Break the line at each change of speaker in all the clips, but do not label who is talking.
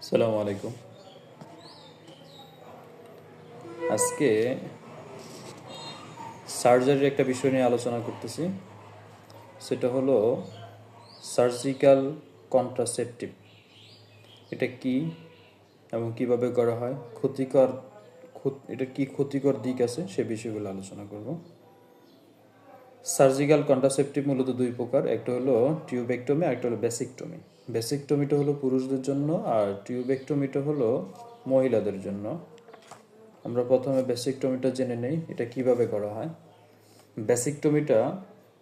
আসসালামু আলাইকুম। আজকে সার্জারির একটা বিষয় নিয়ে আলোচনা করতেছি। সেটা হলো সার্জিক্যাল কন্ট্রাসেপটিভ। এটা কি এবং কীভাবে করা হয়? ক্ষতিকর এটা কি ক্ষতিকর দিক আছে? সে বিষয়গুলো আলোচনা করব। সার্জিক্যাল কন্ট্রাসেপটিভ মূলত দুই প্রকার, একটা হলো টিউবেক্টমি আর একটা হলো বেসিকটমি। বেসিকটমিটা হলো পুরুষদের জন্য আর টিউবেক্টমিটা হলো মহিলাদের জন্য। আমরা প্রথমে বেসিকটমিটা জেনে নেই, এটা কীভাবে করা হয়। বেসিকটমিটা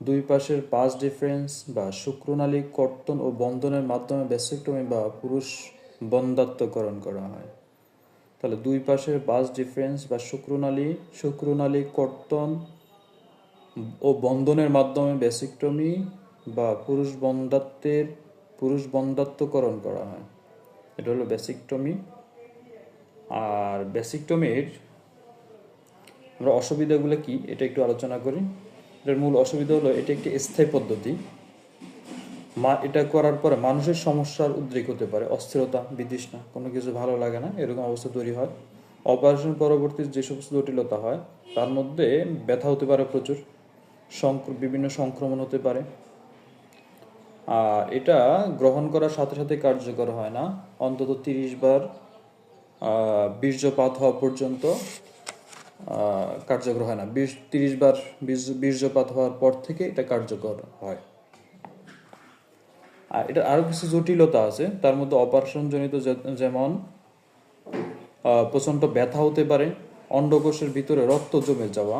দুই পাশের পাঁচ ডিফারেন্স বা শুক্রনালী কর্তন ও বন্ধনের মাধ্যমে বেসিকটমি বা পুরুষ বন্ধাত্মকরণ করা হয়। তাহলে দুই পাশের পাঁচ ডিফারেন্স বা শুক্রনালী শুক্রনালী কর্তন ও বন্ধনের মাধ্যমে বেসিকটমি বা পুরুষ বন্ধাত্বের পুরুষ বন্ধাত্মকরণ করা হয়। এটা হলো বেসিকটমি আর বেসিকটমির আমরা অসুবিধাগুলো কি, এটা একটু আলোচনা করি। এটার মূল অসুবিধা হলো, এটা একটি স্থায়ী পদ্ধতি। মা, এটা করার পরে মানুষের সমস্যার উদ্রেক হতে পারে, অস্থিরতা, বিতৃষ্ণা, কোনো কিছু ভালো লাগে না, এরকম অবস্থা তৈরি হয়। অপারেশন পরবর্তী যে সমস্ত জটিলতা হয়, তার মধ্যে ব্যথা হতে পারে প্রচুর বিভিন্ন সংক্রমণ হতে পারে। এটা গ্রহণ করার সাথে সাথে কার্যকর হয় না। অন্তত তিরিশ বার বীর্যপাত হওয়া পর্যন্ত কার্যকর হয় না। তিরিশ বার বীর্যপাত হওয়ার পর থেকে এটা কার্যকর হয়। আর এটা আরও কিছু জটিলতা আছে। তার মধ্যে অপারেশন জনিত যেমন প্রচণ্ড ব্যথা হতে পারে, অন্ডকোষের ভিতরে রক্ত জমে যাওয়া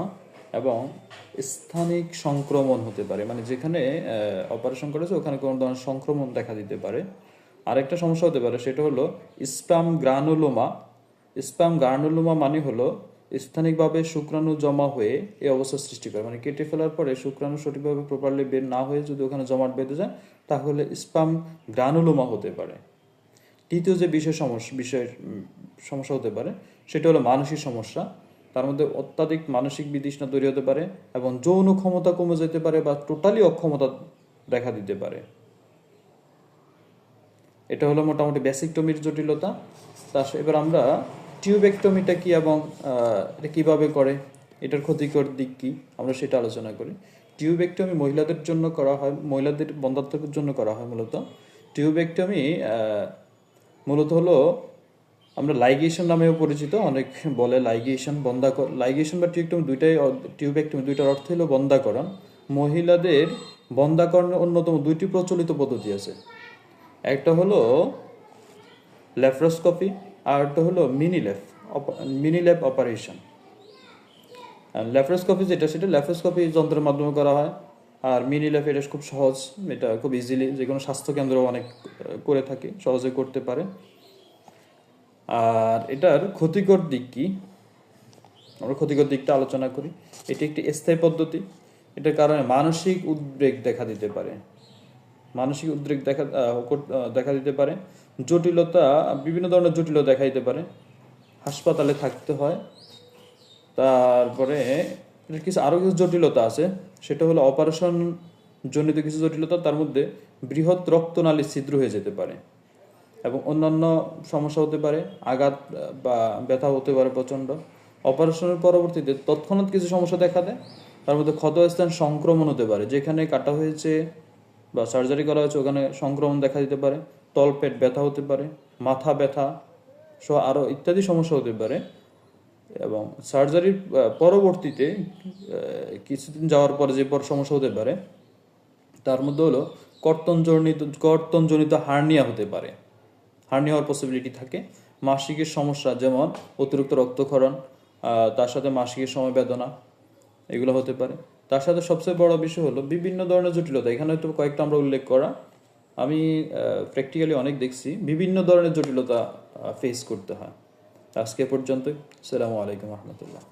এবং স্থানিক সংক্রমণ হতে পারে। মানে যেখানে অপারেশন করেছে, ওখানে কোনো ধরনের সংক্রমণ দেখা দিতে পারে। আরেকটা সমস্যা হতে পারে, সেটা হলো স্পাম গ্রানুলোমা। স্পাম গ্রানুলোমা মানে হলো স্থানিকভাবে শুক্রাণু জমা হয়ে এই অবস্থা সৃষ্টি করে। মানে কেটে ফেলার পরে শুক্রাণু সঠিকভাবে প্রপারলি বের না হয়ে যদি ওখানে জমাট বেঁধে যায়, তাহলে স্পাম গ্রানুলোমা হতে পারে। তৃতীয় যে বিশেষ সমস্যা, বিষয়ের সমস্যা হতে পারে, সেটা হলো মানসিক সমস্যা। তার মধ্যে অত্যাধিক মানসিক বিতৃষ্ণা তৈরি হতে পারে এবং যৌন ক্ষমতা কমে যেতে পারে বা টোটালি অক্ষমতা দেখা দিতে পারে। এটা হলো মোটামুটি বেসিকটমির জটিলতা। তার এবার আমরা টিউবেকটমিটা কি এবং এটা কীভাবে করে, এটার ক্ষতিকর দিক কি, আমরা সেটা আলোচনা করি। টিউবেকটমি মহিলাদের জন্য করা হয়, মহিলাদের বন্ধাত্মকের জন্য করা হয় মূলত। টিউবেকটমি মূলত হলো আমরা লাইগেশন নামেও পরিচিত, অনেক বলে লাইগেশন বন্ধা লাইগেশন বা টিউবেকটমি দুইটাই টিউবেকটমি দুইটার অর্থ হলো বন্ধাকরণ। মহিলাদের বন্ধাকরণের অন্যতম দুইটি প্রচলিত পদ্ধতি আছে। একটা হলো ল্যাপ্রোস্কোপি আর একটা হলো mini lap mini lap operation laparoscopy যেটা, সেটা ল্যাপ্রোস্কোপি যন্ত্রের মাধ্যমে করা হয় আর মিনি ল্যাপ এটা খুব সহজ, এটা খুব ইজিলি যে কোনো স্বাস্থ্যকেন্দ্র অনেক করে থাকে, সহজে করতে পারে। আর এটার ক্ষতিকর দিক কি? আমরা ক্ষতিকর দিকটা আলোচনা করি। এটি একটি স্থায়ী পদ্ধতি। এটার কারণে মানসিক উদ্বেগ দেখা দিতে পারে। মানসিক উদ্বেগ দেখা দেখা দিতে পারে। জটিলতা, বিভিন্ন ধরনের জটিলতা দেখা দিতে পারে। হাসপাতালে থাকতে হয়। তারপরে কিছু আরও কিছু জটিলতা আছে। সেটা হলো অপারেশন জনিত কিছু জটিলতা। তার মধ্যে বৃহৎ রক্তনালী ছিদ্র হয়ে যেতে পারে। এবং অন্যান্য সমস্যা হতে পারে, আঘাত বা ব্যথা হতে পারে প্রচণ্ড অপারেশনের পরবর্তীতে তৎক্ষণাৎ কিছু সমস্যা দেখা দেয়। তার মধ্যে ক্ষতস্থান সংক্রমণ হতে পারে, যেখানে কাটা হয়েছে বা সার্জারি করা হয়েছে, ওখানে সংক্রমণ দেখা দিতে পারে। তলপেট ব্যথা হতে পারে, মাথা ব্যথা সহ আরও ইত্যাদি সমস্যা হতে পারে। এবং সার্জারির পরবর্তীতে কিছুদিন যাওয়ার পরে যে পর সমস্যা হতে পারে, তার মধ্যে হলো কর্তনজনিত কর্তনজনিত হার্নিয়া হতে পারে। হার্নিয়া হওয়ার পসিবিলিটি থাকে। মাসিকের সমস্যা, যেমন অতিরিক্ত রক্তক্ষরণ তার সাথে মাসিকের সময় বেদনা, এগুলো হতে পারে। তার সাথে সবচেয়ে বড় বিষয় হলো বিভিন্ন ধরনের জটিলতা। এখানে হয়তো কয়েকটা আমরা উল্লেখ করা। আমি প্র্যাকটিক্যালি অনেক দেখছি বিভিন্ন ধরনের জটিলতা ফেস করতে হয়। আজকে পর্যন্তই। সালামু আলাইকুম রহমতুল্লাহ।